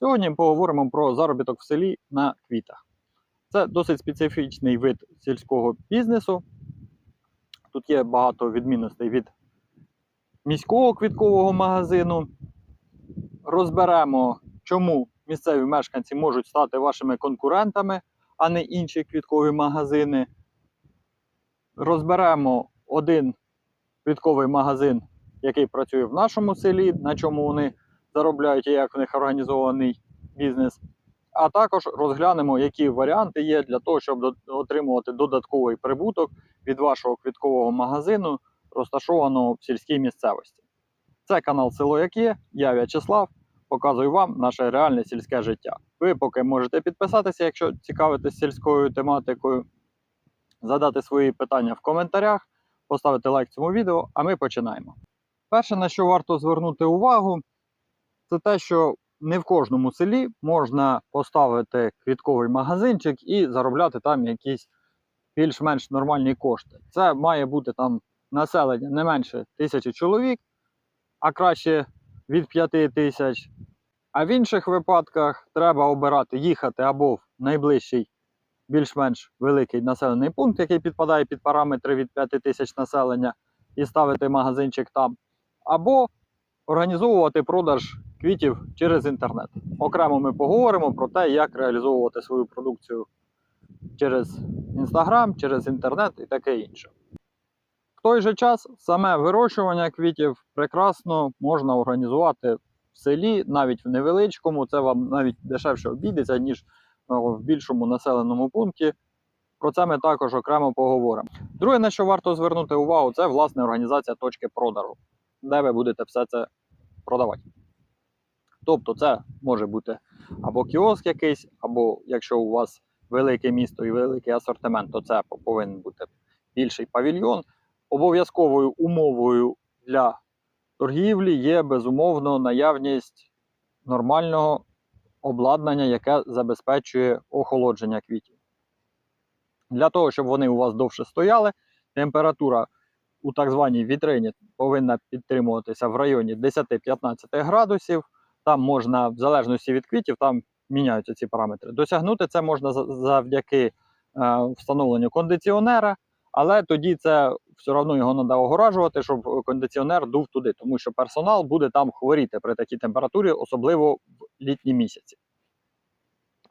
Сьогодні поговоримо про заробіток в селі на квітах. Це досить специфічний вид сільського бізнесу. Тут є багато відмінностей від міського квіткового магазину. Розберемо, чому місцеві мешканці можуть стати вашими конкурентами, а не інші квіткові магазини. Розберемо один квітковий магазин, який працює в нашому селі, на чому вони заробляють і як в них організований бізнес. А також розглянемо, які варіанти є для того, щоб отримувати додатковий прибуток від вашого квіткового магазину, розташованого в сільській місцевості. Це канал Село Як. Я В'ячеслав. Показую вам наше реальне сільське життя. Ви поки можете підписатися, якщо цікавитесь сільською тематикою, задати свої питання в коментарях, поставити лайк цьому відео, а ми починаємо. Перше, на що варто звернути увагу, це те, що не в кожному селі можна поставити квітковий магазинчик і заробляти там якісь більш-менш нормальні кошти. Це має бути там населення не менше тисячі чоловік, а краще від 5 тисяч. А в інших випадках треба обирати їхати або в найближчий більш-менш великий населений пункт, який підпадає під параметри від 5 тисяч населення, і ставити магазинчик там, або організовувати продаж квітів через інтернет. Окремо ми поговоримо про те, як реалізовувати свою продукцію через Інстаграм, через інтернет і таке інше. В той же час саме вирощування квітів прекрасно можна організувати в селі, навіть в невеличкому. Це вам навіть дешевше обійдеться, ніж е, в більшому населеному пункті. Про це ми також окремо поговоримо. Друге, на що варто звернути увагу, це власне організація точки продажу, де ви будете все це продавати. Тобто, це може бути або кіоск якийсь, або якщо у вас велике місто і великий асортимент, то це повинен бути більший павільйон. Обов'язковою умовою для торгівлі є безумовно наявність нормального обладнання, яке забезпечує охолодження квітів. Для того, щоб вони у вас довше стояли, температура у так званій вітрині повинна підтримуватися в районі 10-15 градусів. Там можна, в залежності від квітів, там міняються ці параметри. Досягнути це можна завдяки е, встановленню кондиціонера, але тоді це все одно його треба огоражувати, щоб кондиціонер дув туди, тому що персонал буде там хворіти при такій температурі, особливо в літні місяці,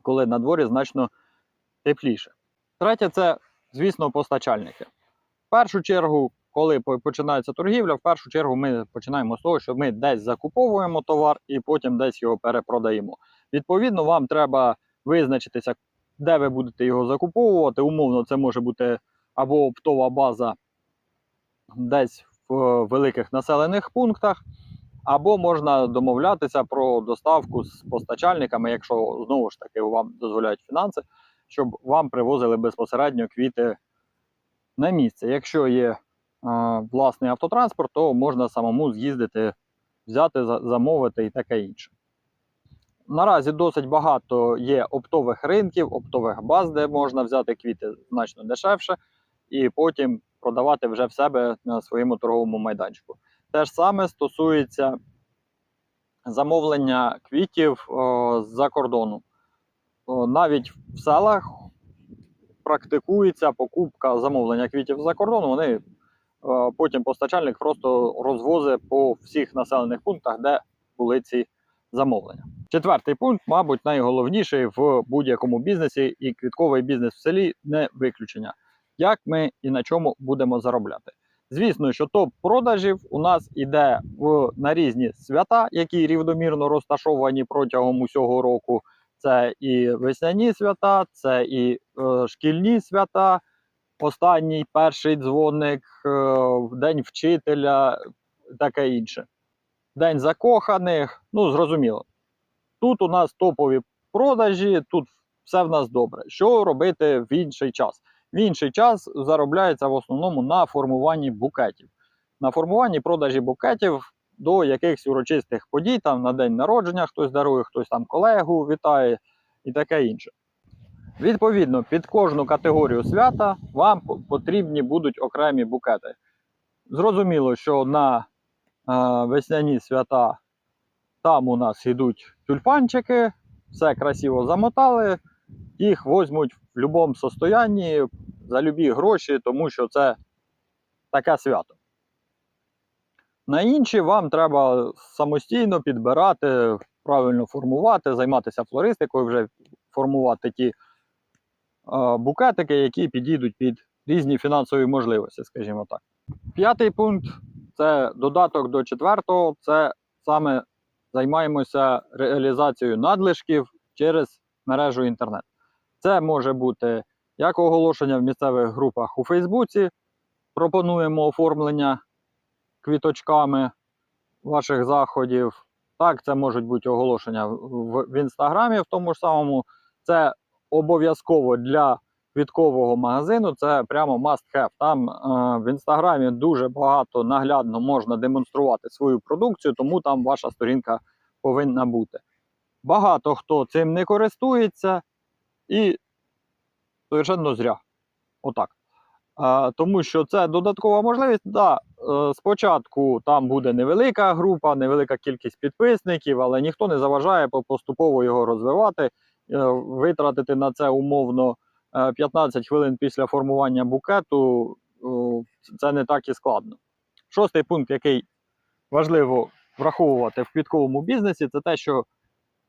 коли на дворі значно тепліше. Третє, це, звісно, постачальники. В першу чергу, коли починається торгівля, в першу чергу ми починаємо з того, що ми десь закуповуємо товар і потім десь його перепродаємо. Відповідно, вам треба визначитися, де ви будете його закуповувати. Умовно, це може бути або оптова база десь в е, великих населених пунктах, або можна домовлятися про доставку з постачальниками, якщо знову ж таки вам дозволяють фінанси, щоб вам привозили безпосередньо квіти на місце. Якщо є власний автотранспорт, то можна самому з'їздити, взяти, замовити і таке інше. Наразі досить багато є оптових ринків, оптових баз, де можна взяти квіти значно дешевше, і потім продавати вже в себе на своєму торговому майданчику. Те ж саме стосується замовлення квітів з-за кордону. О, навіть в селах практикується покупка замовлення квітів з-за кордону. Вони потім постачальник просто розвозить по всіх населених пунктах, де були ці замовлення. Четвертий пункт, мабуть, найголовніший в будь-якому бізнесі, і квітковий бізнес в селі не виключення. Як ми і на чому будемо заробляти? Звісно, що топ продажів у нас іде в, на різні свята, які рівномірно розташовані протягом усього року. Це і весняні свята, це і е, шкільні свята. Останній перший дзвоник, е, День вчителя, таке інше. День закоханих. Ну, зрозуміло. Тут у нас топові продажі, тут все в нас добре. Що робити в інший час? В інший час заробляється в основному на формуванні букетів. На формуванні продажі букетів до якихось урочистих подій, там на день народження хтось дарує, хтось там колегу вітає і таке інше. Відповідно, під кожну категорію свята вам потрібні будуть окремі букети. Зрозуміло, що на е, весняні свята Там у нас йдуть тюльпанчики, все красиво замотали, їх візьмуть в будь-якому состоянні за любі гроші, тому що це таке свято. На інші вам треба самостійно підбирати, правильно формувати, займатися флористикою, вже формувати ті букетики, які підійдуть під різні фінансові можливості, скажімо так. П'ятий пункт це додаток до четвертого, це саме займаємося реалізацією надлишків через мережу інтернет. Це може бути як оголошення в місцевих групах у Фейсбуці, пропонуємо оформлення квіточками ваших заходів. Так, це можуть бути оголошення в, в інстаграмі, в тому ж самому. Це обов'язково для квіткового магазину. Це прямо must have. Там е, в інстаграмі дуже багато наглядно можна демонструвати свою продукцію, тому там ваша сторінка повинна бути. Багато хто цим не користується і совершенно зря. Отак. А, тому що це додаткова можливість. Да, е, спочатку там буде невелика група, невелика кількість підписників, але ніхто не заважає поступово його розвивати, е, витратити на це умовно е, 15 хвилин після формування букету. Це не так і складно. Шостий пункт, який важливо враховувати в квітковому бізнесі, це те, що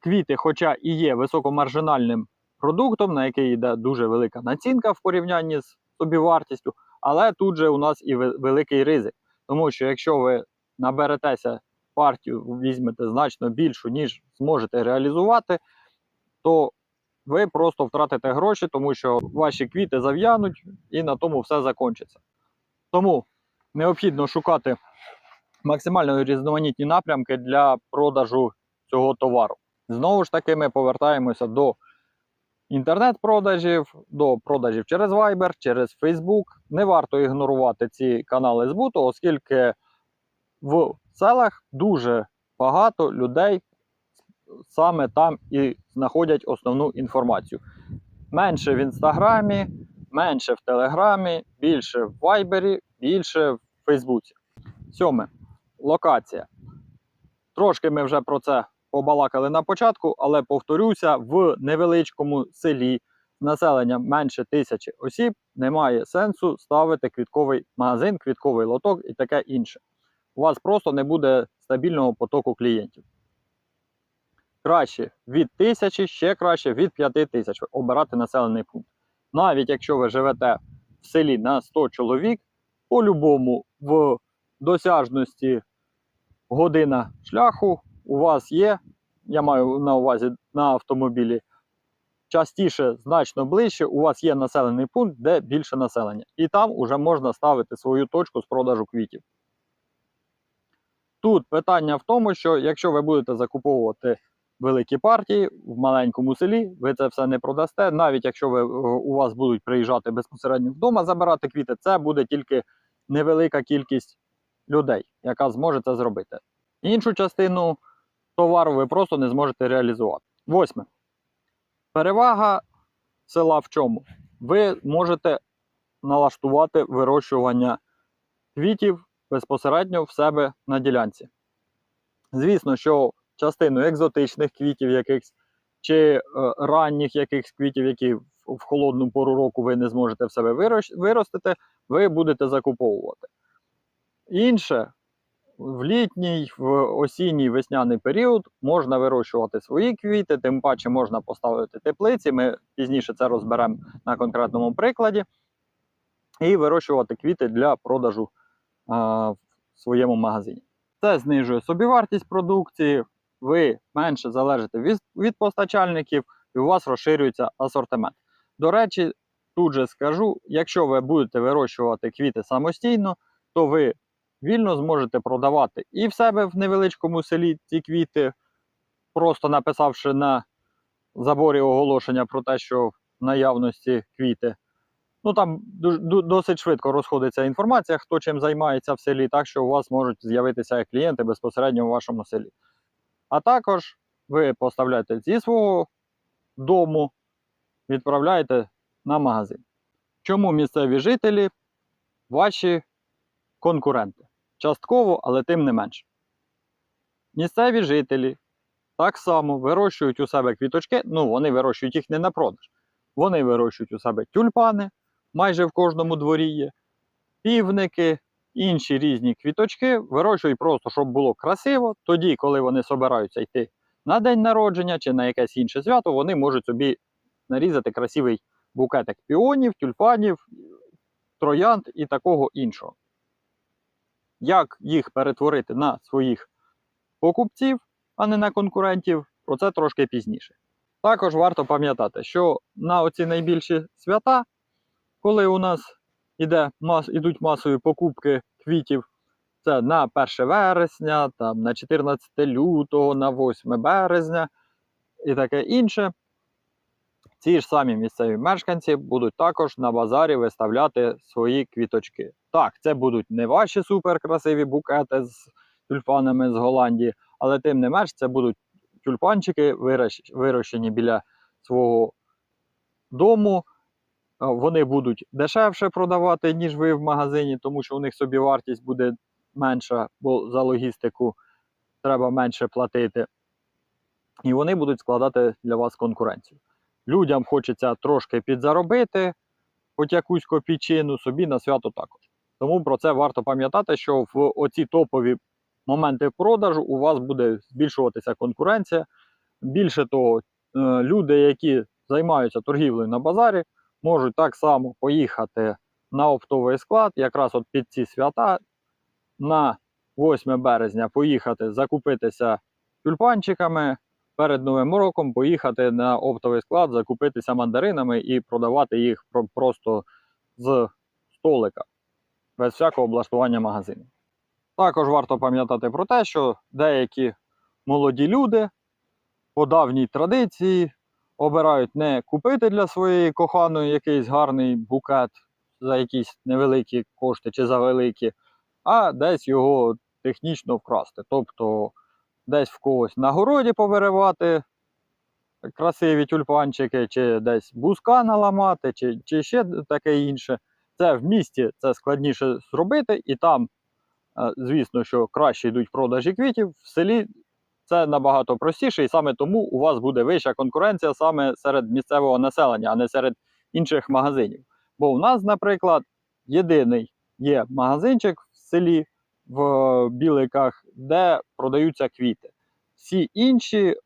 квіти, хоча і є високомаржинальним продуктом, на який йде дуже велика націнка в порівнянні з собівартістю, але тут же у нас і великий ризик. Тому що якщо ви наберетеся партію, візьмете значно більшу, ніж зможете реалізувати, то ви просто втратите гроші, тому що ваші квіти зав'януть і на тому все закінчиться. Тому необхідно шукати максимально різноманітні напрямки для продажу цього товару. Знову ж таки, ми повертаємося до інтернет-продажів, до продажів через Viber, через Facebook. Не варто ігнорувати ці канали збуту, оскільки в селах дуже багато людей саме там і знаходять основну інформацію. Менше в інстаграмі, менше в Телеграмі, більше в Вайбері, більше в Фейсбуці. Сьоме. Локація. Трошки ми вже про це побалакали на початку, але повторюся, в невеличкому селі з населенням менше тисячі осіб немає сенсу ставити квітковий магазин, квітковий лоток і таке інше. У вас просто не буде стабільного потоку клієнтів. Краще від тисячі, ще краще від п'яти тисяч обирати населений пункт. Навіть якщо ви живете в селі на 100 чоловік, по-любому в досяжності година шляху у вас є. Я маю на увазі на автомобілі. Частіше, значно ближче, у вас є населений пункт, де більше населення. І там вже можна ставити свою точку з продажу квітів. Тут питання в тому, що якщо ви будете закуповувати великі партії в маленькому селі, ви це все не продасте. Навіть якщо ви, е, у вас будуть приїжджати безпосередньо вдома забирати квіти, це буде тільки невелика кількість людей, яка зможе це зробити. Іншу частину товару ви просто не зможете реалізувати. Восьме. Перевага села в чому? Ви можете налаштувати вирощування квітів безпосередньо в себе на ділянці. Звісно, що частину екзотичних квітів якихось чи е, ранніх якихось квітів, які в, холодну пору року ви не зможете в себе виростити, ви будете закуповувати. Інше в літній, в осінній весняний період можна вирощувати свої квіти, тим паче можна поставити теплиці. Ми пізніше це розберемо на конкретному прикладі. І вирощувати квіти для продажу а, в своєму магазині. Це знижує собівартість продукції, ви менше залежите від, від постачальників, і у вас розширюється асортимент. До речі, тут же скажу: якщо ви будете вирощувати квіти самостійно, то ви вільно зможете продавати і в себе в невеличкому селі ці квіти, просто написавши на заборі оголошення про те, що в наявності квіти. Ну там досить швидко розходиться інформація, хто чим займається в селі, так що у вас можуть з'явитися клієнти безпосередньо у вашому селі. А також ви поставляєте зі свого дому, відправляєте на магазин. Чому місцеві жителі ваші конкуренти? Частково, але тим не менше. Місцеві жителі так само вирощують у себе квіточки. Ну, вони вирощують їх не на продаж. Вони вирощують у себе тюльпани, майже в кожному дворі є, півники, інші різні квіточки. Вирощують просто, щоб було красиво. Тоді, коли вони собираються йти на день народження чи на якесь інше свято, вони можуть собі нарізати красивий букетик піонів, тюльпанів, троянд і такого іншого. Як їх перетворити на своїх покупців, а не на конкурентів, про це трошки пізніше. Також варто пам'ятати, що на оці найбільші свята, коли у нас іде, мас, ідуть масові покупки квітів, це на 1 вересня, там, на 14 лютого, на 8 березня і таке інше. Ці ж самі місцеві мешканці будуть також на базарі виставляти свої квіточки. Так, це будуть не ваші суперкрасиві букети з тюльпанами з Голландії, але тим не менш це будуть тюльпанчики, вирощені біля свого дому. Вони будуть дешевше продавати, ніж ви в магазині, тому що у них собівартість буде менша, бо за логістику треба менше платити. І вони будуть складати для вас конкуренцію. Людям хочеться трошки підзаробити, хоч якусь копійчину, собі на свято також. Тому про це варто пам'ятати, що в оці топові моменти продажу у вас буде збільшуватися конкуренція. Більше того, е, люди, які займаються торгівлею на базарі, можуть так само поїхати на оптовий склад, якраз от під ці свята, на 8 березня поїхати закупитися тюльпанчиками, перед Новим роком поїхати на оптовий склад, закупитися мандаринами і продавати їх просто з столика, без всякого облаштування магазину. Також варто пам'ятати про те, що деякі молоді люди по давній традиції обирають не купити для своєї коханої якийсь гарний букет за якісь невеликі кошти чи за великі, а десь його технічно вкрасти. Тобто десь в когось на городі повиривати красиві тюльпанчики, чи десь бузка наламати, чи, чи ще таке інше. Це в місті це складніше зробити, і там, е, звісно, що краще йдуть продажі квітів. В селі це набагато простіше, і саме тому у вас буде вища конкуренція саме серед місцевого населення, а не серед інших магазинів. Бо у нас, наприклад, єдиний є магазинчик в селі в Біликах, де продаються квіти. Всі інші е,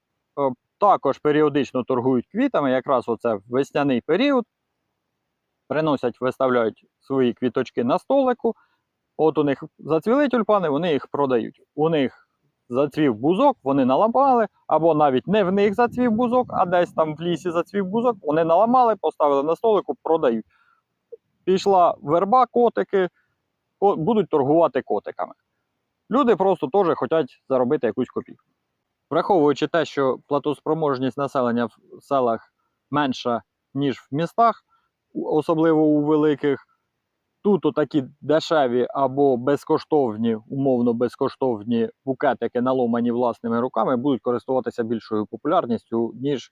також періодично торгують квітами, якраз оце весняний період. Приносять, виставляють свої квіточки на столику. От у них зацвіли тюльпани, вони їх продають. У них зацвів бузок, вони наламали, або навіть не в них зацвів бузок, а десь там в лісі зацвів бузок, вони наламали, поставили на столику, продають. Пішла верба, котики, будуть торгувати котиками. Люди просто теж хочуть заробити якусь копійку. Враховуючи те, що платоспроможність населення в селах менша, ніж в містах, особливо у великих, тут такі дешеві або безкоштовні, умовно безкоштовні букетики, наломані власними руками, будуть користуватися більшою популярністю, ніж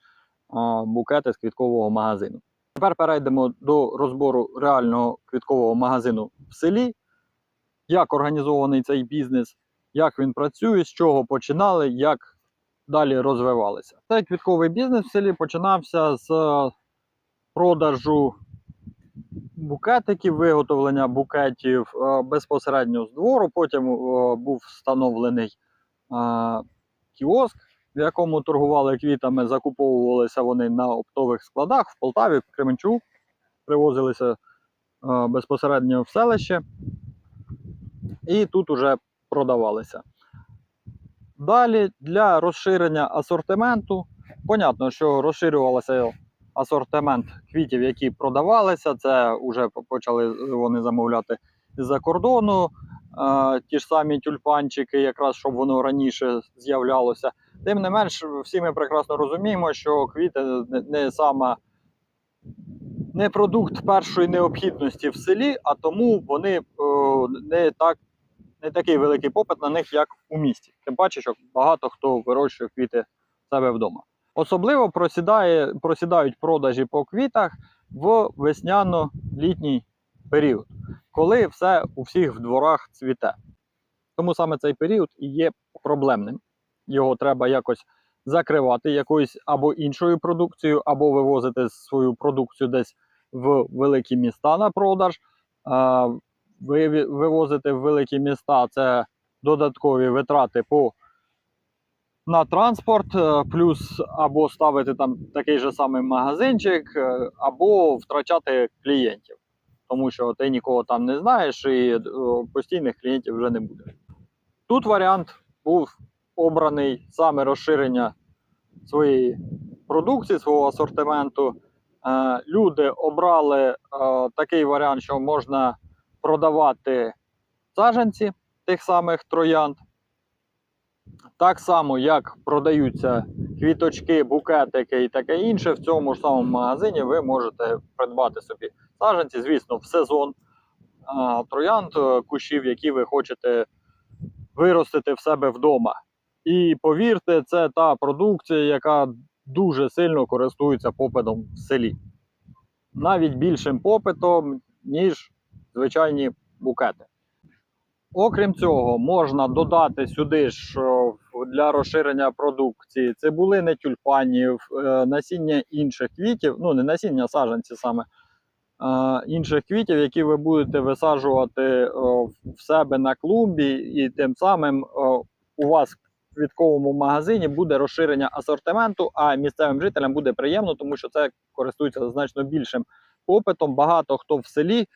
а, букети з квіткового магазину. Тепер перейдемо до розбору реального квіткового магазину в селі, як організований цей бізнес, як він працює, з чого починали, як далі розвивалися. Цей квітковий бізнес в селі починався з продажу букетиків, виготовлення букетів е, безпосередньо з двору. Потім е, був встановлений е, кіоск, в якому торгували квітами, закуповувалися вони на оптових складах в Полтаві, в Кременчук, привозилися безпосередньо в селище і тут уже продавалися. Далі для розширення асортименту, понятно, що розширювався асортимент квітів, які продавалися. Це вже почали вони замовляти з-за кордону. Ті ж самі тюльпанчики, якраз щоб воно раніше з'являлося. Тим не менш, всі ми прекрасно розуміємо, що квіти не, сама не продукт першої необхідності в селі, а тому вони не так не такий великий попит на них, як у місті. Тим паче, що багато хто вирощує квіти в себе вдома. Особливо просідає, просідають продажі по квітах в весняно-літній період, коли все у всіх в дворах цвіте. Тому саме цей період і є проблемним. Його треба якось закривати якоюсь або іншою продукцією, або вивозити свою продукцію десь в великі міста на продаж. Вивозити в великі міста це додаткові витрати по на транспорт, е, плюс або ставити там такий же самий магазинчик, е, або втрачати клієнтів. Тому що ти нікого там не знаєш і е, постійних клієнтів вже не буде. Тут варіант був обраний саме розширення своєї продукції, свого асортименту. Люди обрали такий варіант, що можна продавати саджанці тих самих троянд. Так само, як продаються квіточки, букетики і таке інше, в цьому ж самому магазині ви можете придбати собі саджанці, звісно, в сезон троянд, е, кущів, які ви хочете виростити в себе вдома. І повірте, це та продукція, яка дуже сильно користується попитом в селі. Навіть більшим попитом, ніж звичайні букети. Окрім цього, можна додати сюди ж для розширення продукції цибулини тюльпанів, е, насіння інших квітів, ну не насіння, а саджанці саме е, інших квітів, які ви будете висаджувати в себе на клумбі, і тим самим у вас в квітковому магазині буде розширення асортименту, а місцевим жителям буде приємно, тому що це користується значно більшим попитом. Багато хто в селі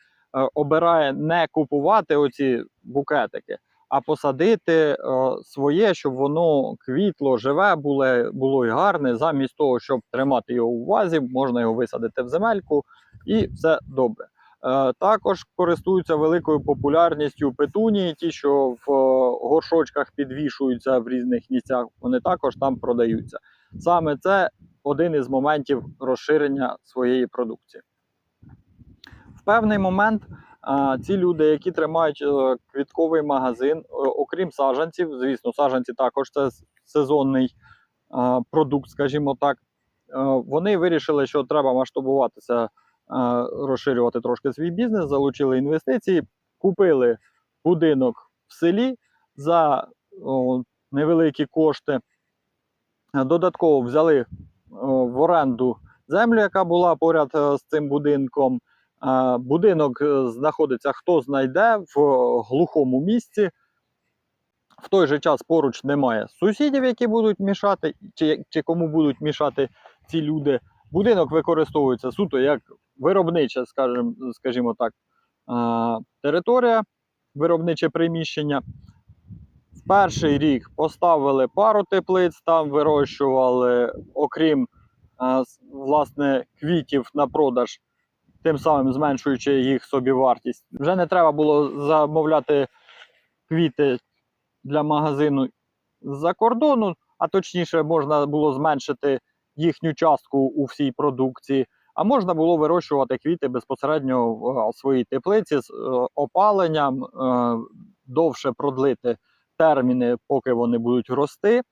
обирає не купувати оці букетики, а посадити е, своє, щоб воно квітло, живе було, було і гарне. Замість того, щоб тримати його у вазі, можна його висадити в земельку і все добре. Е, Також користуються великою популярністю петунії, ті, що в е, горшочках підвішуються в різних місцях, вони також там продаються. Саме це один із моментів розширення своєї продукції. Певний момент ці люди, які тримають е, квітковий магазин, е, окрім саджанців, звісно, саджанці також це сезонний продукт, скажімо так. е, Вони вирішили, що треба масштабуватися, розширювати трошки свій бізнес, залучили інвестиції, купили будинок в селі за невеликі кошти. Додатково взяли в оренду землю, яка була поряд з цим будинком. Будинок е, знаходиться, хто знайде в е, глухому місці. В той же час поруч немає сусідів, які будуть мішати, чи, чи кому будуть мішати ці люди. Будинок використовується суто як виробнича, скажімо, скажімо так, територія, виробниче приміщення. В перший рік поставили пару теплиць, там вирощували, окрім власне, квітів на продаж, тим самим зменшуючи їх собівартість. Вже не треба було замовляти квіти для магазину з-за кордону, а точніше, можна було зменшити їхню частку у всій продукції. А можна було вирощувати квіти безпосередньо в своїй теплиці з е, опаленням, е, довше продлити терміни, поки вони будуть рости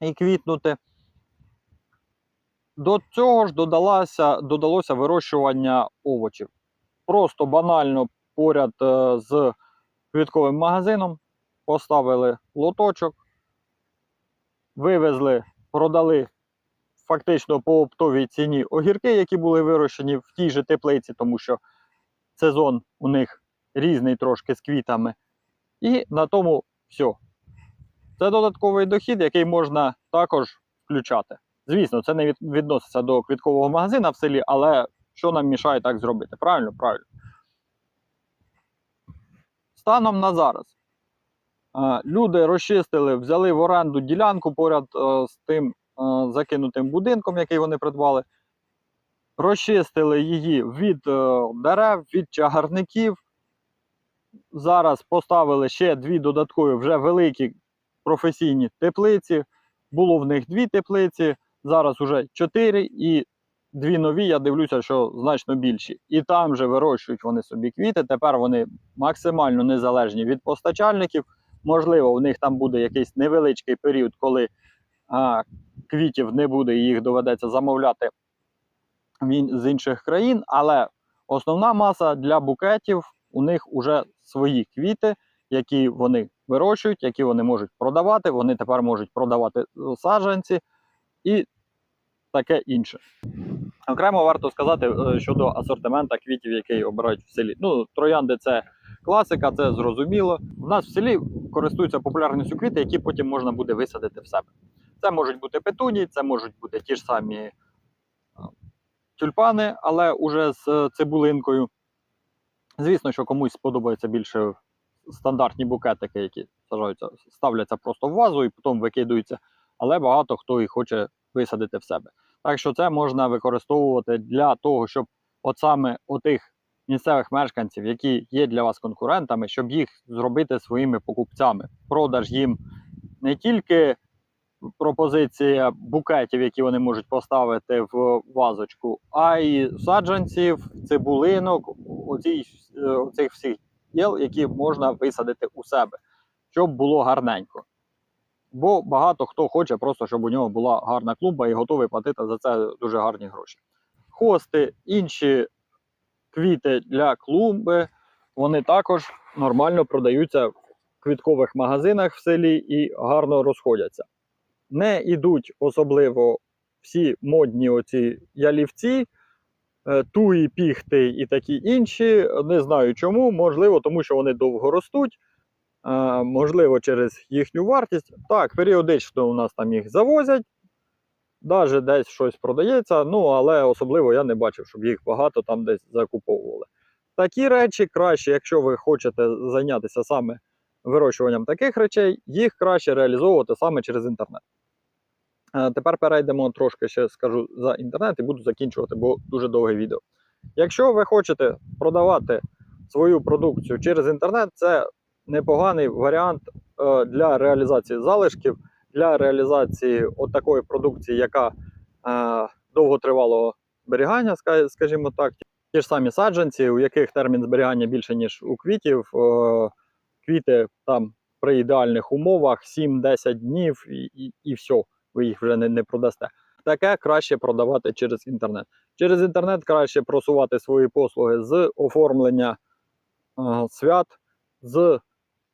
і квітнути. До цього ж додалося, додалося вирощування овочів. Просто банально поряд е, з квітковим магазином поставили лоточок, вивезли, продали фактично по оптовій ціні огірки, які були вирощені в тій же теплиці, тому що сезон у них різний трошки з квітами. І на тому все. Це додатковий дохід, який можна також включати. Звісно, це не відноситься до квіткового магазина в селі, але що нам мішає так зробити? Правильно? Правильно. Станом на зараз. е, Люди розчистили, взяли в оренду ділянку поряд е, з тим е, закинутим будинком, який вони придбали. Розчистили її від дерев, від чагарників. Зараз поставили ще дві додаткові вже великі професійні теплиці. Було в них дві теплиці, зараз уже чотири, і дві нові, я дивлюся, що значно більші. І там же вирощують вони собі квіти. Тепер вони максимально незалежні від постачальників. Можливо, у них там буде якийсь невеличкий період, коли а, квітів не буде і їх доведеться замовляти з інших країн, але основна маса для букетів у них вже свої квіти, які вони вирощують, які вони можуть продавати. Вони тепер можуть продавати е, саджанці і таке інше. Окремо варто сказати е, щодо асортимента квітів, який обирають в селі. Ну, троянди це класика, це зрозуміло. У нас в селі користуються популярністю квіти, які потім можна буде висадити в себе. Це можуть бути петуні, це можуть бути ті ж самі е, тюльпани, але уже з е, цибулинкою. Звісно, що комусь сподобаються більше стандартні букетики, які сажаються, ставляться просто в вазу і потім викидаються. Але багато хто і хоче висадити в себе. Так що це можна використовувати для того, щоб от саме отих місцевих мешканців, які є для вас конкурентами, щоб їх зробити своїми покупцями. Продаж їм не тільки пропозиція букетів, які вони можуть поставити в вазочку, а й саджанців, цибулинок, е, оцих всіх діл, які можна висадити у себе, щоб було гарненько. Бо багато хто хоче просто, щоб у нього була гарна клумба і готовий платити за це дуже гарні гроші. Хости, інші квіти для клумби, вони також нормально продаються в квіткових магазинах в селі і гарно розходяться. Не йдуть особливо всі модні оці ялівці, е, туї, піхти і такі інші. Не знаю чому. Можливо, тому що вони довго ростуть. Можливо, через їхню вартість. Так, періодично у нас там їх завозять, навіть десь щось продається, ну але особливо я не бачив, щоб їх багато там десь закуповували. Такі речі краще, якщо ви хочете зайнятися саме вирощуванням таких речей, їх краще реалізовувати саме через інтернет. Тепер перейдемо трошки ще скажу за інтернет і буду закінчувати, бо дуже довге відео. Якщо ви хочете продавати свою продукцію через інтернет, це непоганий варіант е, для реалізації залишків, для реалізації от такої продукції, яка е, довготривалого зберігання, скажімо так, ті ж самі саджанці, у яких термін зберігання більше, ніж у квітів. Е, квіти там при ідеальних умовах 7-10 днів і, і, і все, ви їх вже не, не продасте. Таке краще продавати через інтернет. Через інтернет краще просувати свої послуги з оформлення е, свят, з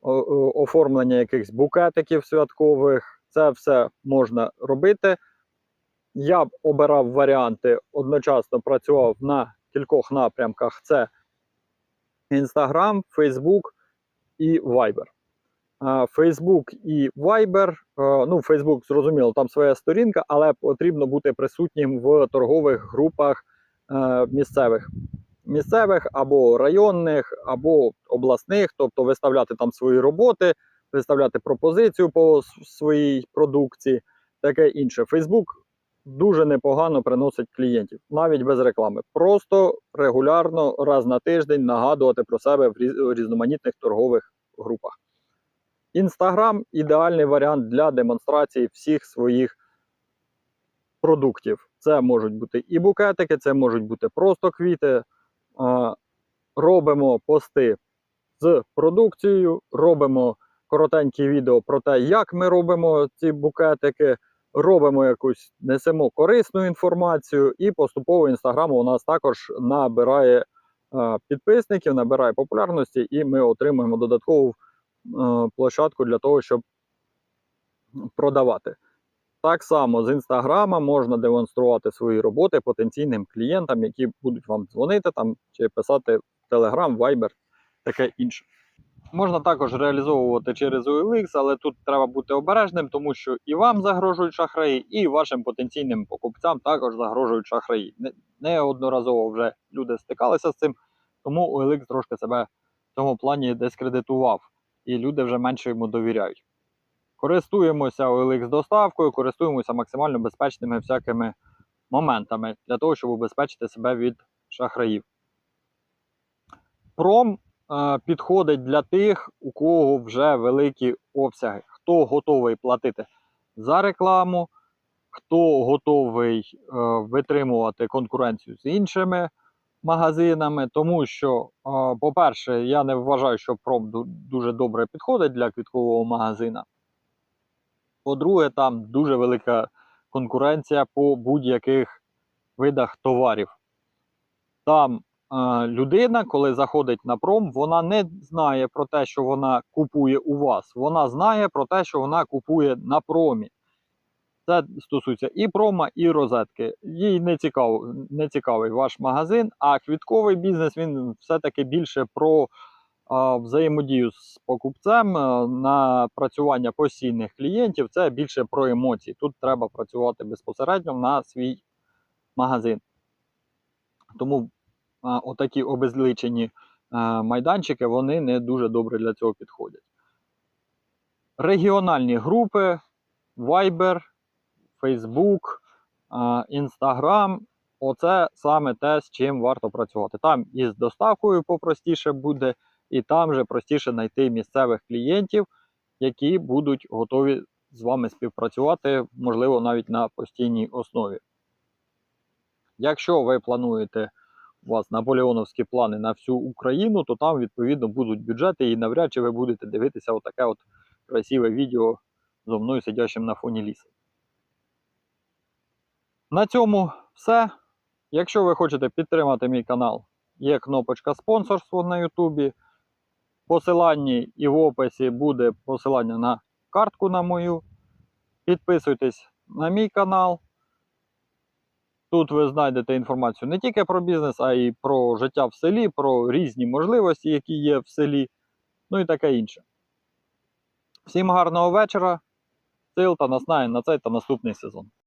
оформлення якихось букетиків святкових. Це все можна робити. Я б обирав варіанти, одночасно працював на кількох напрямках: це Instagram, Facebook і Viber. Facebook і Viber, е, ну, Facebook, зрозуміло, там своя сторінка, але потрібно бути присутнім в торгових групах е, місцевих. Місцевих або районних, або обласних, тобто виставляти там свої роботи, виставляти пропозицію по своїй продукції, таке інше. Facebook дуже непогано приносить клієнтів, навіть без реклами. Просто регулярно, раз на тиждень нагадувати про себе в різ- різноманітних торгових групах. Інстаграм ідеальний варіант для демонстрації всіх своїх продуктів. Це можуть бути і букетики, це можуть бути просто квіти. Робимо пости з продукцією, робимо коротенькі відео про те, як ми робимо ці букетики, робимо якусь, несемо корисну інформацію, і поступово інстаграм у нас також набирає підписників, набирає популярності, і ми отримуємо додаткову площадку для того, щоб продавати. Так само з інстаграма можна демонструвати свої роботи потенційним клієнтам, які будуть вам дзвонити там чи писати Telegram, Viber, таке інше. Можна також реалізовувати через OLX, але тут треба бути обережним, тому що і вам загрожують шахраї, і вашим потенційним покупцям також загрожують шахраї. Неодноразово вже люди стикалися з цим, тому OLX трошки себе в цьому плані дискредитував, і люди вже менше йому довіряють. Користуємося OLX доставкою, користуємося максимально безпечними всякими моментами для того, щоб убезпечити себе від шахраїв. Пром е, підходить для тих, у кого вже великі обсяги, хто готовий платити за рекламу, хто готовий е, витримувати конкуренцію з іншими магазинами. Тому що, е, по-перше, я не вважаю, що пром дуже добре підходить для квіткового магазина. По-друге, там дуже велика конкуренція по будь-яких видах товарів. Там е, людина, коли заходить на пром, вона не знає про те, що вона купує у вас. Вона знає про те, що вона купує на промі. Це стосується і прома, і розетки. Їй не, цікаво, не цікавий ваш магазин, а квітковий бізнес він все-таки більше про взаємодію з покупцем, е, напрацювання постійних клієнтів. Це більше про емоції. Тут треба працювати безпосередньо на свій магазин. Тому отакі обезличені майданчики вони не дуже добре для цього підходять. Регіональні групи, Viber, Facebook, Instagram оце саме те, з чим варто працювати. Там із доставкою попростіше буде, і там же простіше знайти місцевих клієнтів, які будуть готові з вами співпрацювати, можливо, навіть на постійній основі. Якщо ви плануєте у вас наполеоновські плани на всю Україну, то там відповідно будуть бюджети, і навряд чи ви будете дивитися отаке от красиве відео зо мною сидячим на фоні лісу. На цьому все. Якщо ви хочете підтримати мій канал, є кнопочка спонсорство на Ютубі. Посиланні і в описі буде посилання на картку на мою. Підписуйтесь на мій канал. Тут ви знайдете інформацію не тільки про бізнес, а й про життя в селі, про різні можливості, які є в селі, ну і таке інше. Всім гарного вечора, сил та наснаги на цей та наступний сезон.